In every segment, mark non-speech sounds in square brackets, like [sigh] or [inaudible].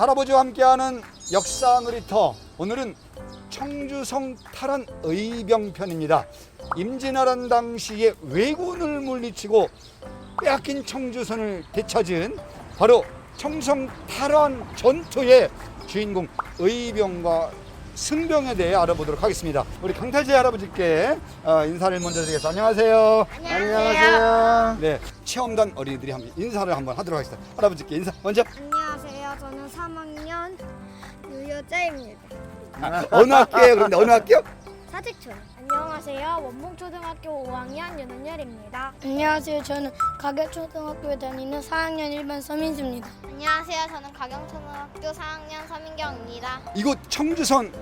자, 할아버지와 함께하는 역사 놀이터 오늘은 청주성 탈환 의병편입니다. 임진왜란 당시에 왜군을 물리치고 빼앗긴 청주선을 되찾은 바로 청성 탈환 전투의 주인공 의병과 승병에 대해 알아보도록 하겠습니다. 우리 강탈제 할아버지께 어, 인사를 먼저 드리겠습니다. 안녕하세요. 안녕하세요. 네, 체험단 어린이들이 한번 인사를 한번 하도록 하겠습니다. 할아버지께 인사 먼저. 안녕하세요. 저는 3학년 유여자입니다. 어느 학교예요? 그런데 어느 학교? 사직촌. 안녕하세요. 원봉초등학교 5학년 윤은열입니다. 안녕하세요. 저는 가격초등학교에 다니는 4학년 1반 서민수입니다. 안녕하세요. 저는 가경초등학교 4학년 서민경입니다. 이곳 청주선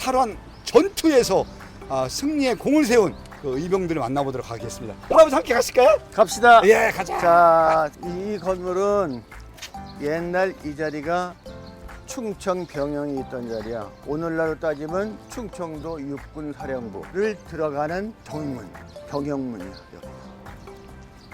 탈환 전투에서 아, 승리의 공을 세운 그 의병들을 만나보도록 하겠습니다. 할아버지 함께 가실까요? 갑시다. 예, 가자. 자, 이 건물은 옛날 이 자리가 충청 병영이 있던 자리야. 오늘날로 따지면 충청도 육군 사령부를 들어가는 정문, 병영문이야. 여기.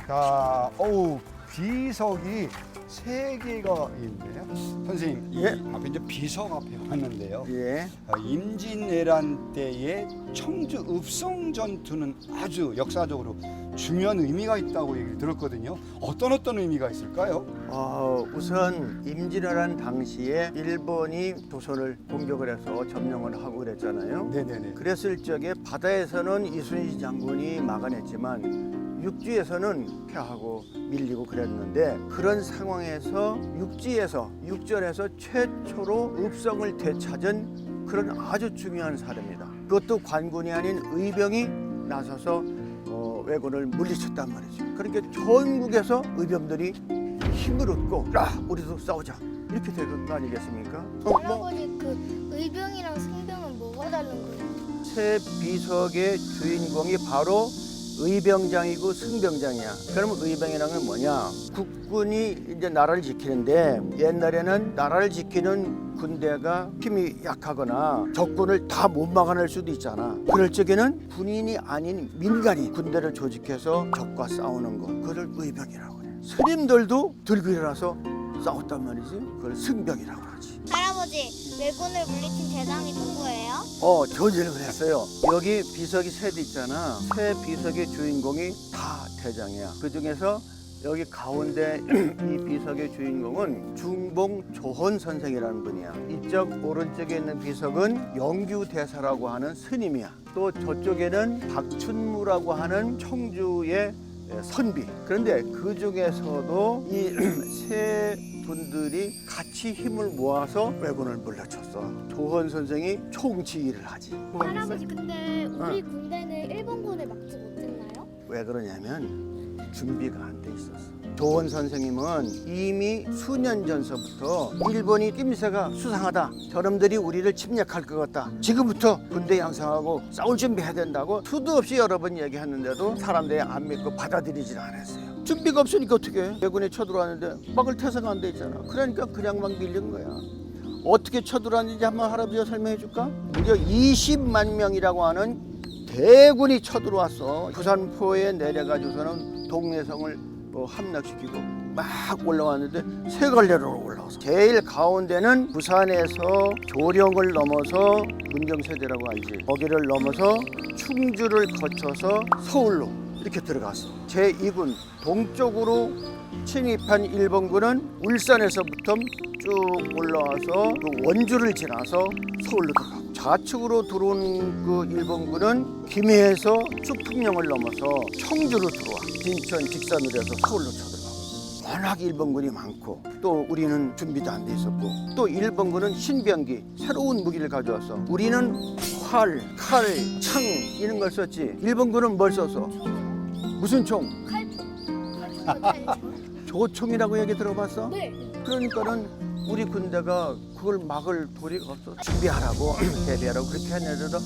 자, 어우 비석이 세 개가 있네요. 선생님, 이 예. 앞에 이제 비석 앞에 왔는데요. 예. 아, 임진왜란 때의 청주 읍성 전투는 아주 역사적으로 중요한 의미가 있다고 얘기를 들었거든요. 어떤 어떤 의미가 있을까요? 어, 우선 임진왜란 당시에 일본이 조선을 공격을 해서 점령을 하고 그랬잖아요. 네네네. 그랬을 적에 바다에서는 이순신 장군이 막아냈지만 육지에서는 패하고 밀리고 그랬는데 그런 상황에서 육지에서 육전에서 최초로 읍성을 되찾은 그런 아주 중요한 사례입니다. 그것도 관군이 아닌 의병이 나서서 어, 왜군을 물리쳤단 말이죠. 그러니까 전국에서 의병들이 힘을 얻고 야 우리도 싸우자 이렇게 되는 거 아니겠습니까? 어, 뭐 할아버지 그 의병이랑 승병은 뭐가 다른 거예요? 새 비석의 주인공이 바로 의병장이고 승병장이야. 그러면 의병이라는 건 뭐냐? 국군이 이제 나라를 지키는데 옛날에는 나라를 지키는 군대가 힘이 약하거나 적군을 다 못 막아낼 수도 있잖아. 그럴 적에는 군인이 아닌 민간이 군대를 조직해서 적과 싸우는 거. 그걸 의병이라고 해. 스님들도 들고 일어나서 싸웠단 말이지. 그걸 승병이라고 하지. 할아버지, 왜군을 물리친 대장이 누구예요? 어, 좋은 질문을 했어요. 여기 비석이 세대 있잖아. 세 비석의 주인공이 다 대장이야. 그 중에서 여기 가운데 [clears throat] 이 비석의 주인공은 중봉 조헌 선생이라는 분이야. 이쪽 오른쪽에 있는 비석은 영규 대사라고 하는 스님이야. 또 저쪽에는 박춘무라고 하는 청주의 선비. 그런데 그 중에서도 이 [clears throat] 세 분들이 같이 힘을 모아서 왜군을 물러쳤어. 조헌 선생이 총지휘를 하지. 할아버지, 근데 우리 군대는 일본군을 막지 못했나요? 왜 그러냐면 준비가 안 돼 있었어. 조원 선생님은 이미 수년 전서부터 일본이 낌새가 수상하다. 저놈들이 우리를 침략할 것 같다. 지금부터 군대 양성하고 싸울 준비해야 된다고 수도 없이 여러 번 얘기했는데도 사람들이 안 믿고 받아들이질 않았어요. 준비가 없으니까 어떻게 해? 대군이 쳐들어왔는데 막을 태세가 안 돼 있잖아. 그러니까 그냥 막 밀린 거야. 어떻게 쳐들어왔는지 한번 할아버지가 설명해 줄까? 무려 20만 명이라고 하는 대군이 쳐들어왔어. 부산포에 내려가지고서는 동래성을 뭐 함락시키고 막 올라왔는데 세 갈래로 올라와서 제일 가운데는 부산에서 조령을 넘어서 문경세대라고 알지. 거기를 넘어서 충주를 거쳐서 서울로 이렇게 들어갔어. 제2군 동쪽으로 침입한 일본군은 울산에서부터 쭉 올라와서 그 원주를 지나서 서울로 들어가고 좌측으로 들어온 그 일본군은 김해에서 수풍령을 넘어서 청주로 들어와 진천 직선으로 해서 서울로 쳐들어가고 워낙 일본군이 많고 또 우리는 준비도 안 돼 있었고 또 일본군은 신병기 새로운 무기를 가져왔어 우리는 활, 칼, 창 이런 걸 썼지 일본군은 뭘 썼어? 무슨 총? 조총이라고 얘기 들어봤어? 네. 그러니까는 우리 군대가 그걸 막을 도리 가 없어. 준비하라고 [clears throat] 대비하라고 그렇게 했는데도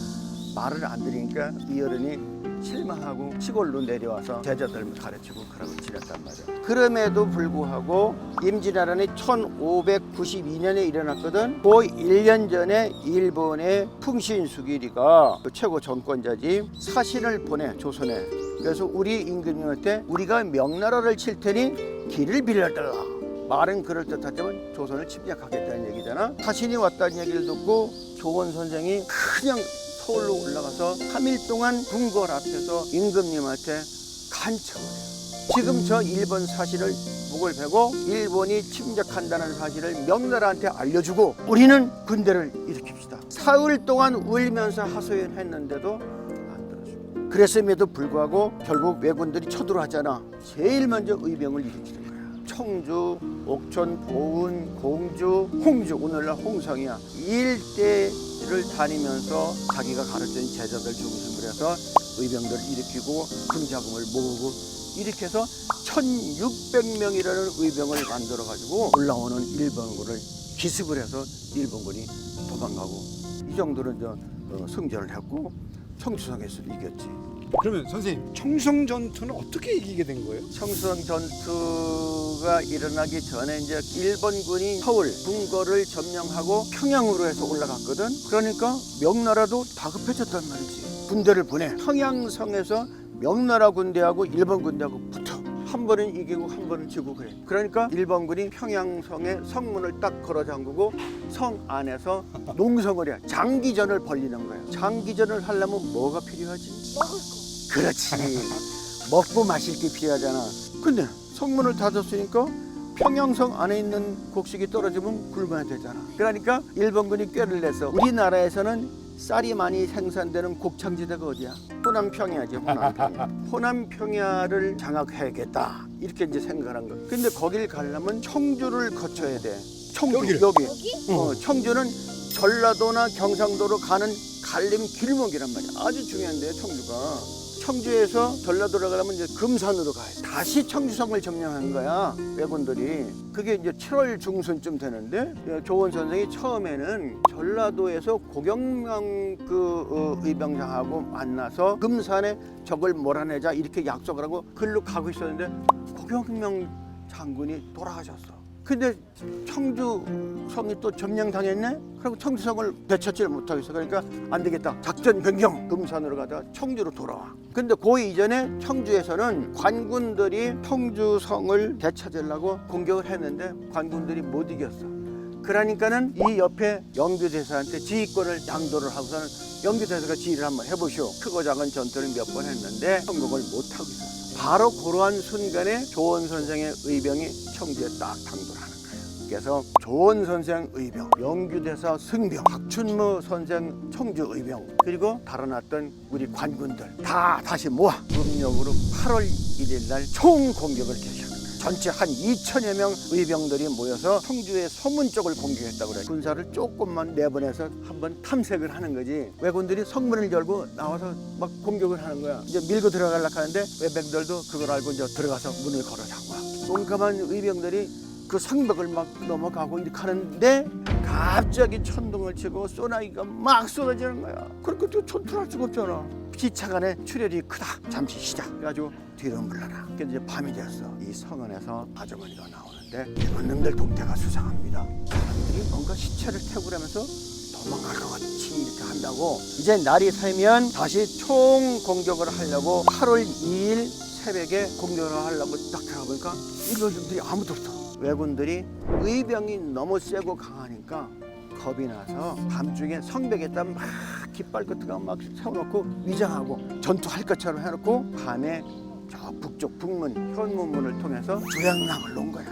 말을 안 들으니까 이 어른이 실망하고 시골로 내려와서 제자들 가르치고 그러고 지냈단 말이야. 그럼에도 불구하고 임진왜란이 1592년에 일어났거든. 그 1년 전에 일본의 풍신수길이가 그 최고 정권자지 사신을 보내 조선에. 그래서 우리 임금님한테 우리가 명나라를 칠 테니 길을 빌려달라. 말은 그럴 듯하지만 조선을 침략하겠다는 얘기잖아. 자신이 왔다는 얘기를 듣고 조원 선생이 그냥 서울로 올라가서 3일 동안 궁궐 앞에서 임금님한테 간청을 해요. 지금 저 일본 사실을 목을 베고 일본이 침략한다는 사실을 명나라한테 알려주고 우리는 군대를 일으킵시다. 사흘 동안 울면서 하소연했는데도 그랬음에도 불구하고 결국 왜군들이 쳐들어왔잖아. 제일 먼저 의병을 일으키는 거야. 청주, 옥천, 보은, 공주, 홍주 오늘날 홍성이야. 이 일대를 다니면서 자기가 가르친 제자들 중심으로 해서 의병들을 일으키고 금자금을 모으고 이렇게 해서 1600명이라는 의병을 만들어 가지고 올라오는 일본군을 기습을 해서 일본군이 도망가고 이 정도는 저 어, 승전을 했고 청주성에서 이겼지. 그러면 선생님 청성 전투는 어떻게 이기게 된 거예요? 청수성 전투가 일어나기 전에 이제 일본군이 서울 궁궐을 점령하고 평양으로 해서 올라갔거든. 그러니까 명나라도 다급해졌단 말이지. 군대를 보내. 평양성에서 명나라 군대하고 일본 군대하고 붙어. 한 번은 이기고 한 번은 지고 그래. 그러니까 일본군이 평양성에 성문을 딱 걸어 잠그고 성 안에서 농성을 해. 장기전을 벌리는 거야. 장기전을 하려면 뭐가 필요하지? 먹을 거. 그렇지. 먹고 마실 게 필요하잖아. 근데 성문을 닫았으니까 평양성 안에 있는 곡식이 떨어지면 굶어야 되잖아. 그러니까 일본군이 꾀를 내서 우리나라에서는 쌀이 많이 생산되는 곡창지대가 어디야? 호남 평야지, 호남 평야. [laughs] 호남 평야를 장악해야겠다. 이렇게 이제 생각한 거. 근데 거길 가려면 청주를 거쳐야 돼. 청주 여기를? 여기. 여기? 어, 청주는 전라도나 경상도로 가는 갈림 길목이란 말이야. 아주 중요한데요, 청주가. 청주에서 전라도로 가려면 이제 금산으로 돼. 다시 청주성을 점령한 거야, 왜군들이. 그게 이제 7월 중순쯤 되는데 조원 선생이 처음에는 전라도에서 고경명 그 어, 의병장하고 만나서 금산에 적을 몰아내자 이렇게 약속을 하고 글로 가고 있었는데 고경명 장군이 돌아가셨어. 근데 청주성이 또 점령당했네? 그리고 청주성을 되찾지를 못하겠어. 그러니까 안 되겠다. 작전 변경. 금산으로 가다가 청주로 돌아와. 근데 그 이전에 청주에서는 관군들이 청주성을 되찾으려고 공격을 했는데 관군들이 못 이겼어. 그러니까는 이 옆에 영규대사한테 지휘권을 양도를 하고서는 영규대사가 지휘를 한번 해보시오. 크고 작은 전투를 몇 번 했는데 성공을 못 하고 있었어. 바로 그러한 순간에 조원 선생의 의병이 청주에 딱 당도를 하는 거예요. 그래서 조원 선생 의병, 영규대사 승병, 박춘무 선생 청주 의병, 그리고 달아났던 우리 관군들 다 다시 모아 음력으로 8월 1일 날 총 공격을 거예요. 전체 한 2천여 명 의병들이 모여서 청주의 서문 쪽을 공격했다고 그래. 군사를 조금만 내보내서 한번 탐색을 하는 거지. 왜군들이 성문을 열고 나와서 막 공격을 하는 거야. 이제 밀고 들어가려고 하는데 외병들도 그걸 알고 이제 들어가서 문을 걸어 잠궈. 용감한 의병들이 그 성벽을 막 넘어가고 이렇게 하는데 갑자기 천둥을 치고 소나기가 막 쏟아지는 거야. 그러니까 또 전투할 수가 없잖아. 기차간의 출혈이 크다. 잠시 쉬자. 그래가지고 뒤로 물러나. 그래서 이제 밤이 되었어. 이 성원에서 아주머니가 나오는데 일본놈들 동태가 수상합니다. 사람들이 뭔가 시체를 태우고 그러면서 도망갈 것 같이 이렇게 한다고 이제 날이 새면 다시 총 공격을 하려고 8월 2일 새벽에 공격을 하려고 딱 들어가보니까 일본인들이 아무도 없어. 왜군들이 의병이 너무 세고 강하니까 겁이 나서 밤중에 성벽에다 막 깃발 같은 거 막 세워놓고 위장하고 전투할 것처럼 해놓고 밤에 저 북쪽 북문 현무문을 통해서 조약랑을 놓은 거야.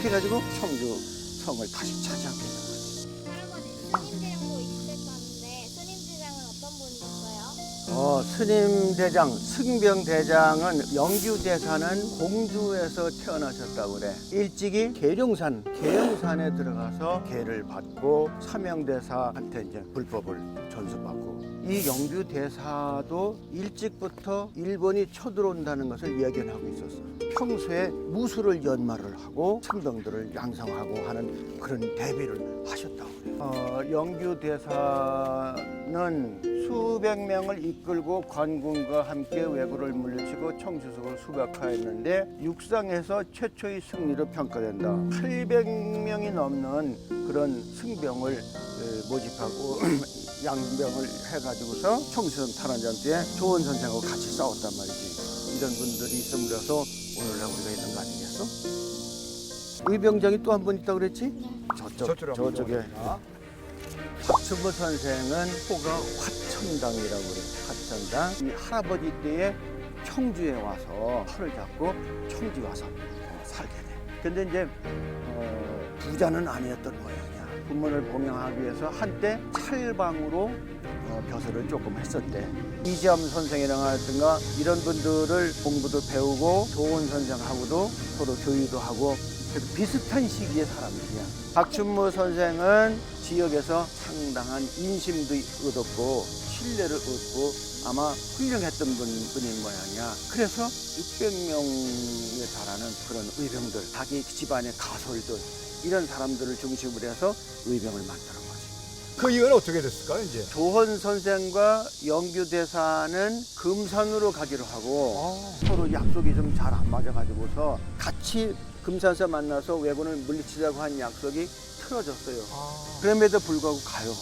그래가지고 청주 성을 다시 차지하게 된 거야. 할아버지 스님대장도 있으셨다는데 스님대장은 어떤 분이셨어요? 어, 스님 대장, 승병 대장은 영규 대사는 공주에서 태어나셨다고 그래. 일찍이 계룡산, 계룡산에 들어가서 계를 받고 사명대사한테 이제 불법을 전수받고 이 영규 대사도 일찍부터 일본이 쳐들어온다는 것을 예견하고 있었어. 평소에 무술을 연마를 하고 승병들을 양성하고 하는 그런 대비를 하셨다고 그래요. 어, 영규 대사는 수백 명을 이끌고 관군과 함께 왜구를 물리치고 청주석을 수박하였는데 육상에서 최초의 승리로 평가된다. 800명이 넘는 그런 승병을 에, 모집하고 [clears throat] 양병을 해가지고서 청주성 탈환전투에 조원 선생하고 같이 싸웠단 말이지. 이런 분들이 있음으로써 오늘날 우리가 있는 거 아니겠어? 의병장이 또 한 번 있다고 그랬지? 저쪽, 저쪽으로 한번 저쪽에. 박춘부 선생은 호가 화천당이라고 그래요. 화천당. 이 할아버지 때에 청주에 와서 팔을 잡고 청주 와서 어, 살게 돼. 근데 이제 어, 부자는 아니었던 모양이 야. 부모를 봉양하기 위해서 한때 찰방으로 어, 벼슬을 조금 했었대. 이지암 선생이라든가 이런 분들을 공부도 배우고 좋은 선생하고도 서로 교류도 하고 비슷한 시기의 사람들이야. 박춘무 선생은 지역에서 상당한 인심도 얻었고 신뢰를 얻고 아마 훌륭했던 분, 분인 모양이야. 그래서 600명에 달하는 그런 의병들, 자기 집안의 가솔들 이런 사람들을 중심으로 해서 의병을 만드는 거지. 그 이후에는 어떻게 됐을까요, 이제? 조헌 선생과 영규 대사는 금산으로 가기로 하고 서로 약속이 좀 잘 안 맞아가지고서 같이 금산에서 만나서 왜군을 물리치자고 한 약속이 틀어졌어요. 그럼에도 불구하고 가요.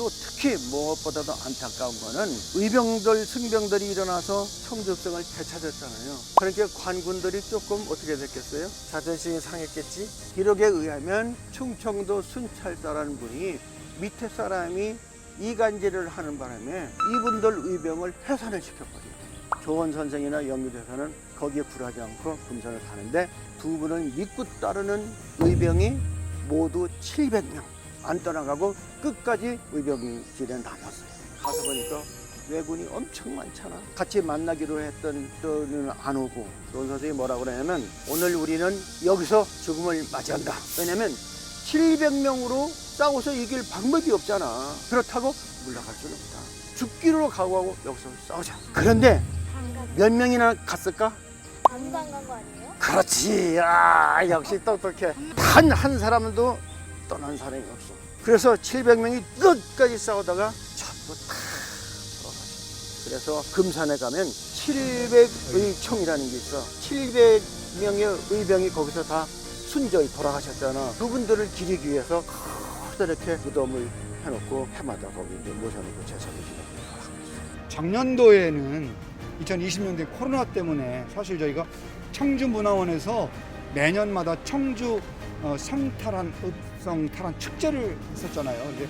또 특히 무엇보다도 안타까운 거는 의병들, 승병들이 일어나서 청주성을 되찾았잖아요. 그러니까 관군들이 조금 어떻게 됐겠어요? 자존심이 상했겠지? 기록에 의하면 충청도 순찰사라는 분이 밑에 사람이 이간질을 하는 바람에 이분들 의병을 해산을 시켰거든요. 조원 선생이나 영유대사는 거기에 굴하지 않고 금산을 가는데 두 분을 믿고 따르는 의병이 모두 700명 안 떠나가고 끝까지 의병실에 남았어요. 가서 보니까 왜군이 엄청 많잖아. 같이 만나기로 했던 또는 안 오고 조원 선생이 뭐라고 그러냐면 오늘 우리는 여기서 죽음을 맞이한다. 왜냐면 700명으로 싸워서 이길 방법이 없잖아. 그렇다고 물러갈 수는 없다. 죽기로 각오하고 여기서 싸우자. 그런데 몇 명이나 갔을까? 아무도 안 간 거 아니에요? 그렇지. 야, 역시 똑똑해. 단 한 사람도 떠난 사람이 없어. 그래서 700명이 끝까지 싸우다가 전부 다 돌아가셨어. 그래서 금산에 가면 700의 총이라는 게 있어. 700명의 의병이 거기서 다 순저히 돌아가셨잖아. 그분들을 기리기 위해서 그렇게 무덤을 해놓고 해마다 거기 이제 모셔놓고 제사를 지내고. 작년도에는 2020년대 코로나 때문에 사실 저희가 청주 문화원에서 매년마다 청주 어, 성탈환 읍 성 탈환 축제를 했었잖아요. 근데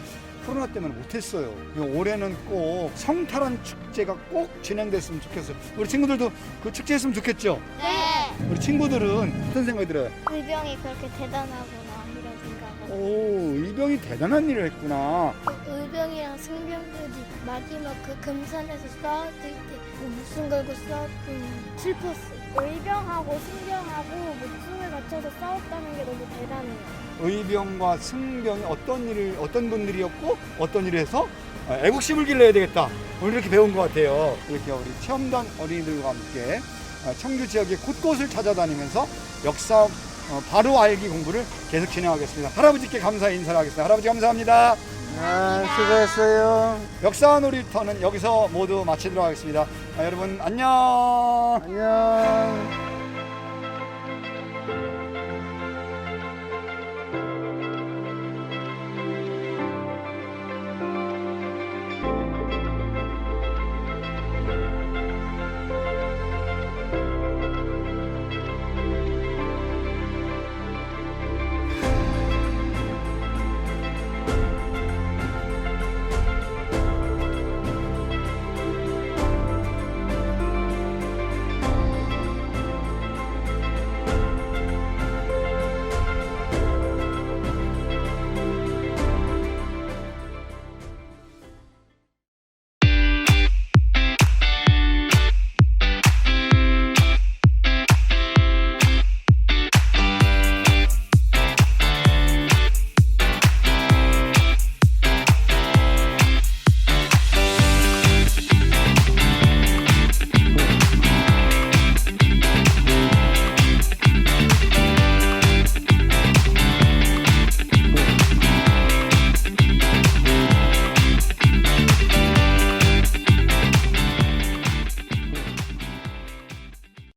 코로나 때문에 못했어요. 그래서 올해는 꼭 성탈환 축제가 꼭 진행됐으면 좋겠어요. 우리 친구들도 그 축제 했으면 좋겠죠? 네. 우리 친구들은 어떤 생각이 들어요? 의병이 그렇게 대단하구나 이런 생각을. 오, 이병이 대단한 일을 했구나. 그 의병이랑 승병들이 마지막 그 금산에서 싸웠을 때 목숨 걸고 싸웠던 슬펐어. 의병하고 승병하고 목숨을 바쳐서 싸웠다는 게 너무 대단해요. 의병과 승병이 어떤 일을 어떤 분들이었고 어떤 일을 해서 어, 애국심을 길러야 되겠다. 오늘 이렇게 배운 것 같아요. 이렇게 우리 체험단 어린이들과 함께 어, 청주 지역의 곳곳을 찾아다니면서 역사 어, 바로 알기 공부를 계속 진행하겠습니다. 할아버지께 감사 인사를 하겠습니다. 할아버지 감사합니다 아, 수고했어요. 역사 놀이터는 여기서 모두 마치도록 하겠습니다 아, 여러분 안녕 안녕.